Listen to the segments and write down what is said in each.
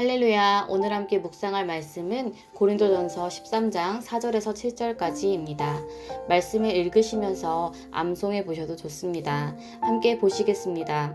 할렐루야. 오늘 함께 묵상할 말씀은 고린도전서 13장 4절에서 7절까지입니다. 말씀을 읽으시면서 암송해 보셔도 좋습니다. 함께 보시겠습니다.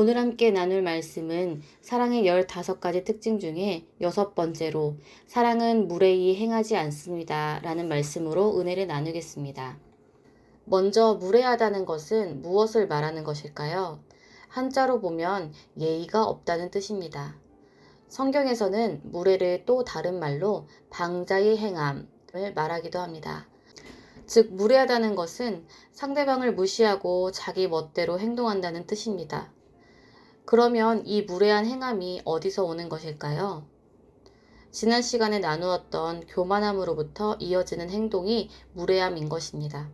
오늘 함께 나눌 말씀은 사랑의 15가지 특징 중에 여섯 번째로 사랑은 무례히 행하지 않습니다. 라는 말씀으로 은혜를 나누겠습니다. 먼저 무례하다는 것은 무엇을 말하는 것일까요? 한자로 보면 예의가 없다는 뜻입니다. 성경에서는 무례를 또 다른 말로 방자의 행함을 말하기도 합니다. 즉, 무례하다는 것은 상대방을 무시하고 자기 멋대로 행동한다는 뜻입니다. 그러면 이 무례한 행함이 어디서 오는 것일까요? 지난 시간에 나누었던 교만함으로부터 이어지는 행동이 무례함인 것입니다.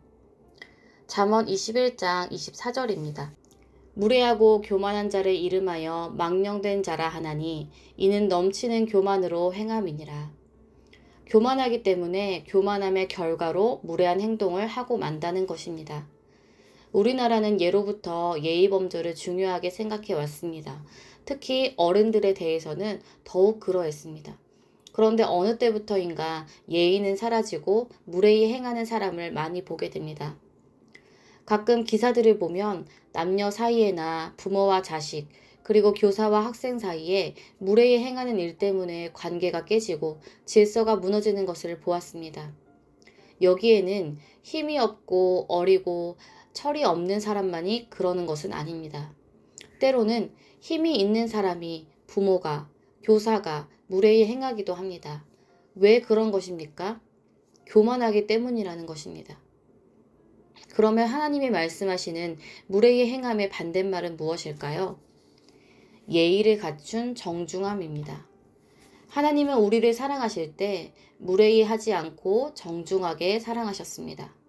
잠언 21장 24절입니다. 무례하고 교만한 자를 이름하여 망령된 자라 하나니 이는 넘치는 교만으로 행함이니라. 교만하기 때문에 교만함의 결과로 무례한 행동을 하고 만다는 것입니다. 우리나라는 예로부터 예의 범절을 중요하게 생각해 왔습니다. 특히 어른들에 대해서는 더욱 그러했습니다. 그런데 어느 때부터인가 예의는 사라지고 무례히 행하는 사람을 많이 보게 됩니다. 가끔 기사들을 보면 남녀 사이에나 부모와 자식, 그리고 교사와 학생 사이에 무례히 행하는 일 때문에 관계가 깨지고 질서가 무너지는 것을 보았습니다. 여기에는 힘이 없고 어리고 철이 없는 사람만이 그러는 것은 아닙니다. 때로는 힘이 있는 사람이 부모가, 교사가 무례히 행하기도 합니다. 왜 그런 것입니까? 교만하기 때문이라는 것입니다. 그러면 하나님이 말씀하시는 무례히 행함의 반대말은 무엇일까요? 예의를 갖춘 정중함입니다. 하나님은 우리를 사랑하실 때 무례히 하지 않고 정중하게 사랑하셨습니다.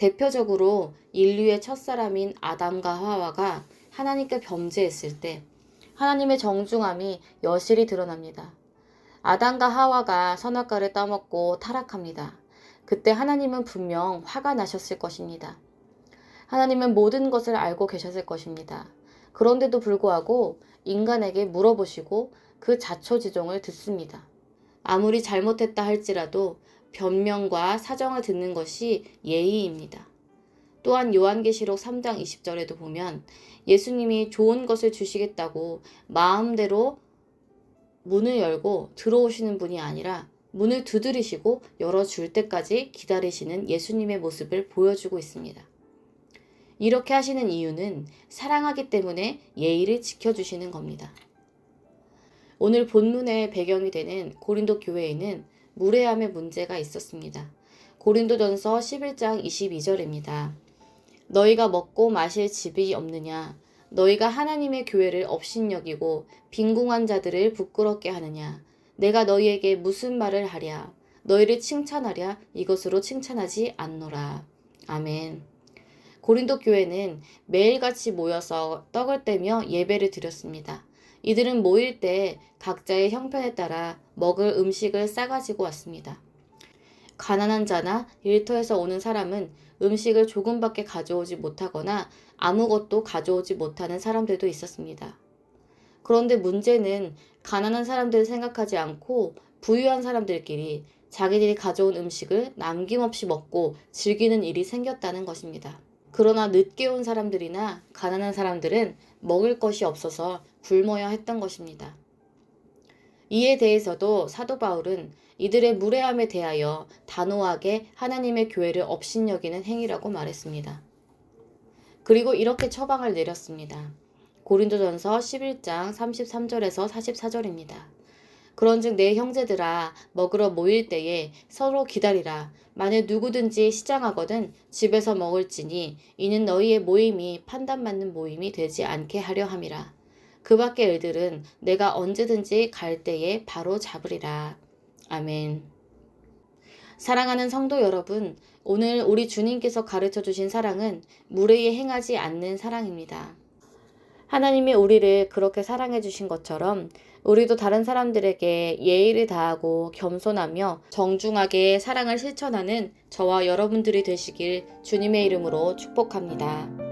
대표적으로 인류의 첫사람인 아담과 하와가 하나님께 범죄했을 때 하나님의 정중함이 여실히 드러납니다. 아담과 하와가 선악과를 따먹고 타락합니다. 그때 하나님은 분명 화가 나셨을 것입니다. 하나님은 모든 것을 알고 계셨을 것입니다. 그런데도 불구하고 인간에게 물어보시고 그 자초지종을 듣습니다. 아무리 잘못했다 할지라도 변명과 사정을 듣는 것이 예의입니다. 또한 요한계시록 3장 20절에도 보면 예수님이 좋은 것을 주시겠다고 마음대로 문을 열고 들어오시는 분이 아니라 문을 두드리시고 열어줄 때까지 기다리시는 예수님의 모습을 보여주고 있습니다. 이렇게 하시는 이유는 사랑하기 때문에 예의를 지켜주시는 겁니다. 오늘 본문의 배경이 되는 고린도 교회에는 무례함의 문제가 있었습니다. 고린도전서 11장 22절입니다. 너희가 먹고 마실 집이 없느냐? 너희가 하나님의 교회를 업신여기고 빈궁한 자들을 부끄럽게 하느냐? 내가 너희에게 무슨 말을 하랴? 너희를 칭찬하랴? 이것으로 칭찬하지 않노라. 아멘. 고린도 교회는 매일같이 모여서 떡을 떼며 예배를 드렸습니다. 이들은 모일 때 각자의 형편에 따라 먹을 음식을 싸가지고 왔습니다. 가난한 자나 일터에서 오는 사람은 음식을 조금밖에 가져오지 못하거나 아무것도 가져오지 못하는 사람들도 있었습니다. 그런데 문제는 가난한 사람들을 생각하지 않고 부유한 사람들끼리 자기들이 가져온 음식을 남김없이 먹고 즐기는 일이 생겼다는 것입니다. 그러나 늦게 온 사람들이나 가난한 사람들은 먹을 것이 없어서 굶어야 했던 것입니다. 이에 대해서도 사도 바울은 이들의 무례함에 대하여 단호하게 하나님의 교회를 업신여기는 행위라고 말했습니다. 그리고 이렇게 처방을 내렸습니다. 고린도전서 11장 33절에서 44절입니다. 그런즉 내 형제들아 먹으러 모일 때에 서로 기다리라. 만일 누구든지 시장하거든 집에서 먹을지니 이는 너희의 모임이 판단 맞는 모임이 되지 않게 하려 함이라. 그 밖의 일들은 내가 언제든지 갈 때에 바로 잡으리라. 아멘. 사랑하는 성도 여러분, 오늘 우리 주님께서 가르쳐 주신 사랑은 무례히 행하지 않는 사랑입니다. 하나님이 우리를 그렇게 사랑해 주신 것처럼 우리도 다른 사람들에게 예의를 다하고 겸손하며 정중하게 사랑을 실천하는 저와 여러분들이 되시길 주님의 이름으로 축복합니다.